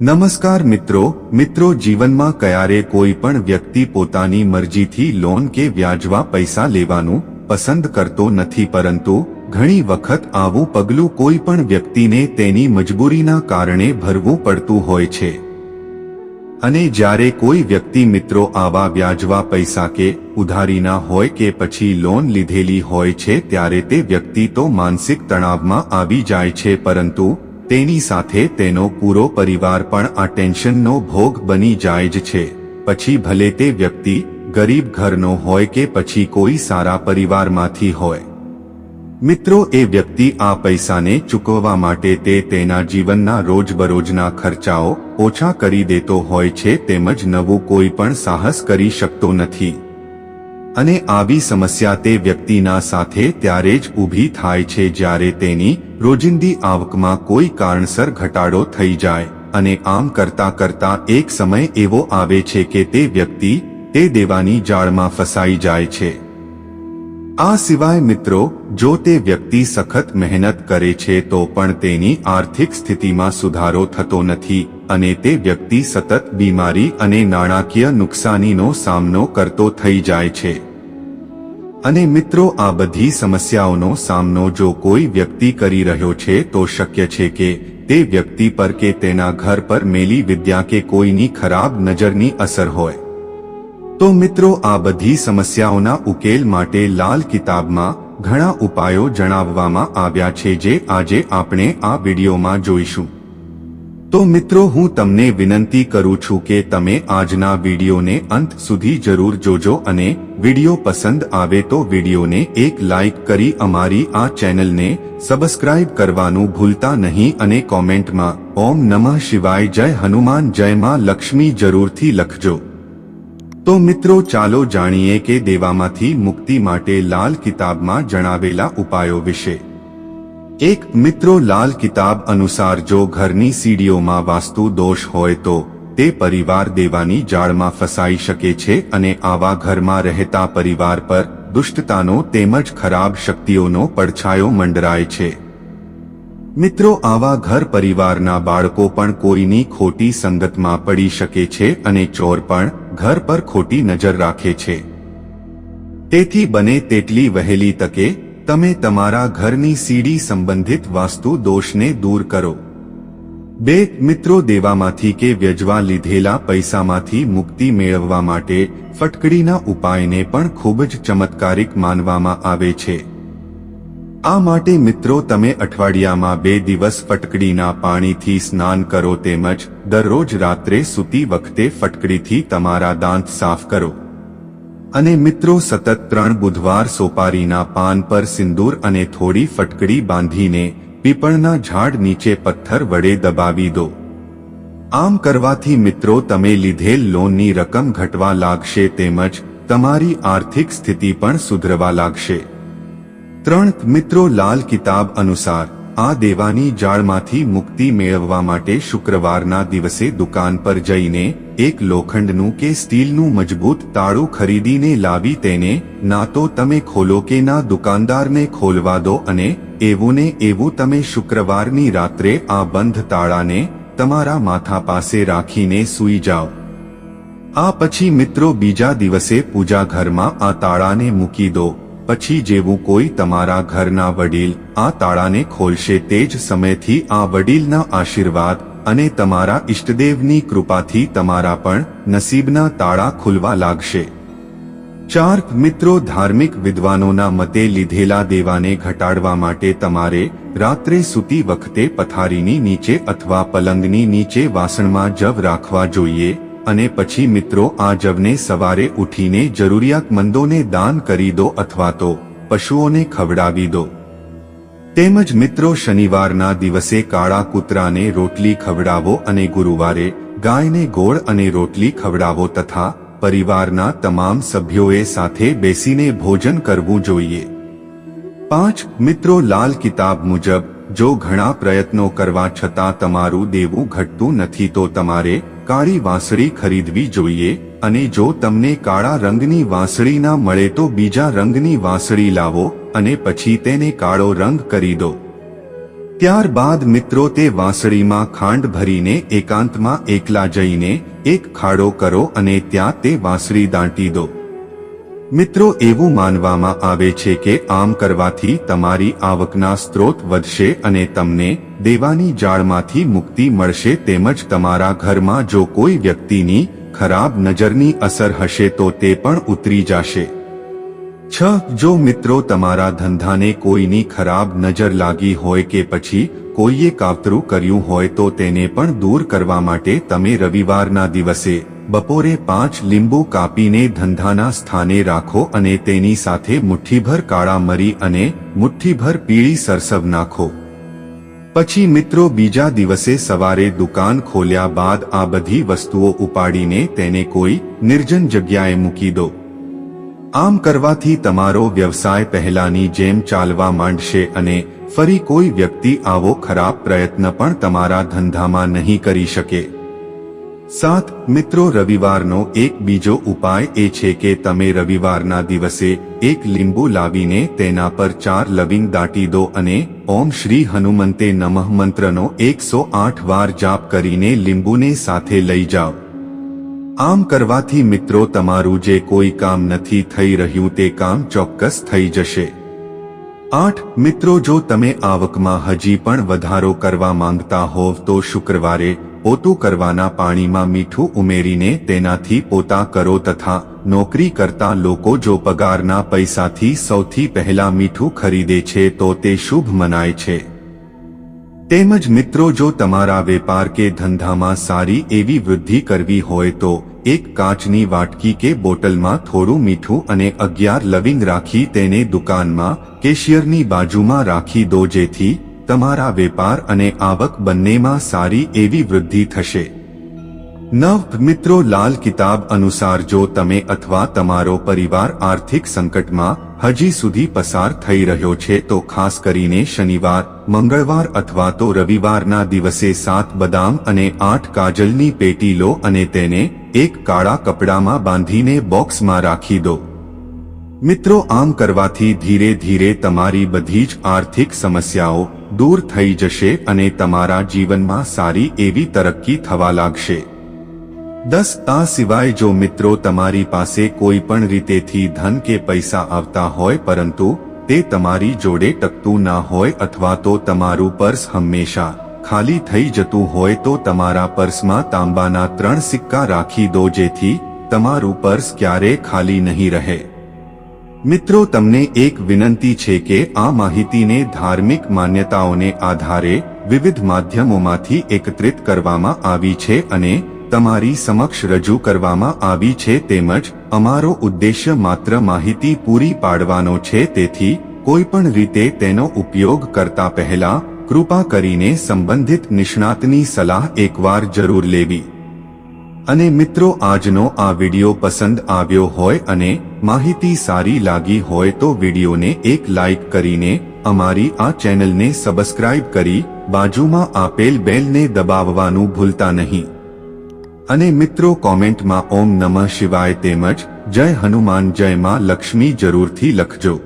નમસ્કાર મિત્રો મિત્રો જીવનમાં ક્યારે કોઈ પણ વ્યક્તિ પોતાની મરજીથી લોન કે વ્યાજવા પૈસા લેવાનું પસંદ કરતો નથી પરંતુ ઘણી વખત આવું પગલું કોઈ પણ વ્યક્તિને તેની મજબૂરીના કારણે ભરવું પડતું હોય છે. અને જ્યારે કોઈ વ્યક્તિ મિત્રો આવા વ્યાજવા પૈસા કે ઉધારીના હોય કે પછી લોન લીધેલી હોય છે ત્યારે તે વ્યક્તિ તો માનસિક તણાવમાં આવી જાય છે પરંતુ તેની સાથે તેનો પૂરો પરિવાર પણ આ ટેન્શનનો ભોગ બની જાય જ છે. પછી ભલે તે વ્યક્તિ ગરીબ ઘરનો હોય કે પછી કોઈ સારા પરિવારમાંથી હોય. મિત્રો, એ વ્યક્તિ આ પૈસાને ચૂકવવા માટે તે તેના જીવનના રોજબરોજના ખર્ચાઓ ઓછા કરી દેતો હોય છે, તેમજ નવું કોઈ પણ સાહસ કરી શકતો નથી. અને આવી સમસ્યા તે વ્યક્તિના સાથે ત્યારે જ ઊભી થાય છે જ્યારે તેની રોજિંદી આવકમાં કોઈ કારણસર ઘટાડો થઈ જાય અને આમ કરતા કરતા એક સમય એવો આવે છે કે તે વ્યક્તિ તે દેવાની જાળમાં ફસાઈ જાય છે. આ સિવાય મિત્રો, જો તે વ્યક્તિ સખત મહેનત કરે છે તો પણ તેની આર્થિક સ્થિતિમાં સુધારો થતો નથી. અને તે વ્યક્તિ સતત બીમારી અને નાણાકીય નુકસાનીનો સામનો કરતો થઈ જાય છે. અને મિત્રો, આ બધી સમસ્યાઓનો સામનો જો કોઈ વ્યક્તિ કરી રહ્યો છે, તો શક્ય છે કે તે વ્યક્તિ પર કે તેના ઘર પર મેલી વિદ્યા કે કોઈની ખરાબ નજરની અસર હોય. તો મિત્રો, આ બધી સમસ્યાઓના ઉકેલ માટે લાલ કિતાબમાં ઘણા ઉપાયો જણાવવામાં આવ્યા છે, જે આજે આપણે આ વિડીયોમાં જોઈશું. તો મિત્રો, હું તમને વિનંતી કરું છું કે તમે આજના વિડીયોને અંત સુધી જરૂર જોજો અને વીડિયો પસંદ આવે તો વિડીયોને એક લાઈક કરી અમારી આ ચેનલને સબસ્ક્રાઇબ કરવાનું ભૂલતા નહીં અને કોમેન્ટમાં, ઓમ નમઃ શિવાય, જય હનુમાન, જય માં લક્ષ્મી જરૂરથી લખજો. તો મિત્રો, ચાલો જાણીએ કે દેવામાંથી મુક્તિ માટે લાલ કિતાબમાં જણાવેલા ઉપાયો વિશે. એક મિત્રો લાલ કિતાબ અનુસાર જો ઘરની સીડીઓમાં વાસ્તુ દોષ હોય તો તે પરિવાર દેવાની જાળમાં ફસાઈ શકે છે અને આવા ઘરમાં રહેતા પરિવાર પર દુષ્ટતાનો તેમજ ખરાબ શક્તિઓનો પડછાયો મંડરાય છે. મિત્રો, આવા ઘર પરિવારના બાળકો પણ કોઈની ખોટી સંગતમાં પડી શકે છે અને ચોર પણ ઘર પર ખોટી નજર રાખે છે. તેથી બને તેટલી વહેલી તકે તમે તમારા ઘરની સીડી સંબંધિત વાસ્તુ દોષને દૂર કરો. બે, મિત્રો દેવામાંથી કે વ્યજવા લીધેલા પૈસામાંથી મુક્તિ મેળવવા માટે ફટકડીના ઉપાયને પણ ખૂબ જ ચમત્કારિક માનવામાં આવે છે. આ માટે, મિત્રો, તમે અઠવાડિયામાં બે દિવસ ફટકડીના પાણીથી સ્નાન કરો તેમજ દરરોજ રાત્રે સૂતી વખતે ફટકડીથી તમારા દાંત સાફ કરો. અને મિત્રો સતત ત્રણ બુધવાર સોપારીના પાન પર સિંદૂર અને થોડી ફટકડી બાંધીને પીપળના ઝાડ નીચે પથ્થર વડે દબાવી દો. આમ કરવાથી મિત્રો તમે લીધેલ લોનની રકમ ઘટવા લાગશે તેમજ તમારી આર્થિક સ્થિતિ પણ સુધરવા લાગશે. ત્રણ મિત્રો લાલ કિતાબ અનુસાર આ દેવાની જાળમાંથી મુક્તિ મેળવવા માટે શુક્રવારના દિવસે દુકાન પર જઈને એક લોખંડનું કે સ્ટીલનું મજબૂત તાળું ખરીદીને લાવી તેને, ના તો તમે ખોલો કે ના દુકાનદારને ખોલવા દો અને એવું ને એવું તમે શુક્રવારની રાત્રે આ બંધ તાળાને તમારા માથા પાસે રાખીને સૂઈ જાઓ. આ પછી મિત્રો બીજા દિવસે પૂજા ઘરમાં આ તાળાને મૂકી દો. પછી જેવું કોઈ તમારા ઘરના વડીલ આ તાળાને ખોલશે તે જ સમયથી આ વડીલના આશીર્વાદ અને તમારા ઈષ્ટદેવની કૃપાથી તમારા પણ નસીબના તાળા ખુલવા લાગશે. ચાર મિત્રો ધાર્મિક વિદ્વાનોના મતે લીધેલા દેવાને ઘટાડવા માટે તમારે રાત્રે સૂતી વખતે પથારીની નીચે અથવા પલંગની નીચે વાસણમાં જવ રાખવા જોઈએ. અને પછી મિત્રો આ જવને સવારે ઉઠીને જરૂરિયાતમંદોને દાન કરી દો અથવા તો પશુઓને ખવડાવી દો. તેમજ મિત્રો શનિવારના દિવસે કાળા કૂતરાને રોટલી ખવડાવો અને ગુરુવારે ગાયને ગોળ અને રોટલી ખવડાવો તથા પરિવારના તમામ સભ્યોએ સાથે બેસીને ભોજન કરવું જોઈએ. પાંચ, મિત્રો લાલ કિતાબ મુજબ, જો ઘણા પ્રયત્નો કરવા છતાં તમારું દેવું ઘટતું નથી તો તમારે કાળી વાંસળી ખરીદવી જોઈએ અને જો તમને કાળા રંગની વાંસળી ના મળે તો બીજા રંગની વાંસળી લાવો અને પછી તેને કાળો રંગ કરી દો. ત્યારબાદ મિત્રો તે વાંસળીમાં ખાંડ ભરીને એકાંતમાં એકલા જઈને એક ખાડો કરો અને ત્યાં તે વાંસળી દાંટી દો. મિત્રો, એવું માનવામાં આવે છે કે આમ કરવાથી તમારી આવકના સ્ત્રોત વધશે અને તમને દેવાની જાળમાંથી મુક્તિ મળશે તેમજ તમારા ઘરમાં જો કોઈ વ્યક્તિની ખરાબ નજરની અસર હશે તો તે પણ ઉતરી જશે. છ, જો મિત્રો, તમારા ધંધાને કોઈની ખરાબ નજર લાગી હોય કે પછી કોઈએ કાવતરું કર્યું હોય તો તેને પણ દૂર કરવા માટે તમે રવિવારના દિવસે બપોરે પાંચ લીંબુ કાપીને ધંધાના સ્થાને રાખો અને તેની સાથે મુઠ્ઠીભર કાળા મરી અને મુઠ્ઠીભર પીળી સરસવ નાખો. પછી મિત્રો બીજા દિવસે સવારે દુકાન ખોલ્યા બાદ આ બધી વસ્તુઓ ઉપાડીને તેને કોઈ નિર્જન જગ્યાએ મૂકી દો. આમ કરવાથી તમારો વ્યવસાય પહેલાની જેમ ચાલવા માંડશે અને ફરી કોઈ વ્યક્તિ આવો ખરાબ પ્રયત્ન પણ તમારા ધંધામાં નહીં કરી શકે. સાત મિત્રો રવિવારનો એક બીજો ઉપાય એ છે કે તમે રવિવારના દિવસે એક લીંબુ લાવીને તેના પર ચાર લવિંગ દાટી દો અને ઓમ શ્રી હનુમંતે નમઃ મંત્રનો એકસો આઠ વાર જાપ કરીને લીંબુને સાથે લઈ જાઓ. આમ કરવાથી મિત્રો તમારું જે કોઈ કામ નથી થઈ રહ્યું તે કામ ચોક્કસ થઈ જશે. આઠ મિત્રો જો તમે આવકમાં હજી પણ વધારો કરવા માંગતા હોવ તો શુક્રવારે પોતું કરવાના પાણીમાં મીઠું ઉમેરીને તેનાથી પોતા કરો તથા નોકરી કરતા લોકો જો પગારના પૈસાથી સૌથી પહેલા મીઠું ખરીદે છે તો તે શુભ મનાય છે. તેમજ મિત્રો જો તમારા વેપાર કે ધંધામાં સારી એવી વૃદ્ધિ કરવી હોય તો એક કાચની વાટકી કે બોટલમાં થોડું મીઠું અને અગિયાર લવિંગ રાખી તેને દુકાનમાં, કેશિયરની બાજુમાં રાખી દો જેથી તમારા વેપાર અને આવક બંનેમાં સારી એવી વૃદ્ધિ થશે. નવ મિત્રો, લાલ કિતાબ અનુસાર જો તમે અથવા તમારો પરિવાર આર્થિક સંકટમાં હજી સુધી પસાર થઈ રહ્યો છે, તો ખાસ કરીને શનિવાર, મંગળવાર અથવા તો રવિવારના દિવસે સાત બદામ અને આઠ કાજલની પેટી લો અને તેને એક કાળા કપડામાં બાંધીને બોક્સમાં રાખી દો. મિત્રો, આમ કરવાથી ધીરે ધીરે તમારી બધી જ આર્થિક સમસ્યાઓ દૂર થઈ જશે અને તમારા જીવનમાં સારી એવી તરક્કી થવા લાગશે. દસ, આ સિવાય જો મિત્રો તમારી પાસે કોઈ પણ રીતેથી ધન કે પૈસા આવતા હોય પરંતુ તે તમારી જોડે ટકતું ના હોય અથવા તો તમારું પર્સ હંમેશા ખાલી થઈ જતું હોય તો તમારા પર્સમાં તાંબાના ત્રણ સિક્કા રાખી દો જેથી તમારું પર્સ ક્યારે ખાલી નહીં રહે. મિત્રો, તમને એક વિનંતી છે કે આ માહિતીને ધાર્મિક માન્યતાઓને આધારે વિવિધ માધ્યમોમાંથી એકત્રિત કરવામાં આવી છે અને તમારી સમક્ષ રજૂ કરવામાં આવી છે તેમજ અમારો ઉદ્દેશ્ય માત્ર માહિતી પૂરી પાડવાનો છે, તેથી કોઈ પણ રીતે તેનો ઉપયોગ કરતા પહેલા કૃપા કરીને સંબંધિત નિષ્ણાતની સલાહ એકવાર જરૂર લેવી. અને મિત્રો, આજનો આ વિડિયો પસંદ આવ્યો હોય અને માહિતી સારી લાગી હોય તો વિડિયોને એક લાઈક કરીને અમારી આ ચેનલને સબસ્ક્રાઇબ કરી બાજુમાં આપેલ બેલને દબાવવાનું ભૂલતા નહીં. અને મિત્રો, કોમેન્ટમાં ઓમ નમઃ શિવાય તેમજ જય હનુમાન, જય માં લક્ષ્મી જરૂરથી લખજો.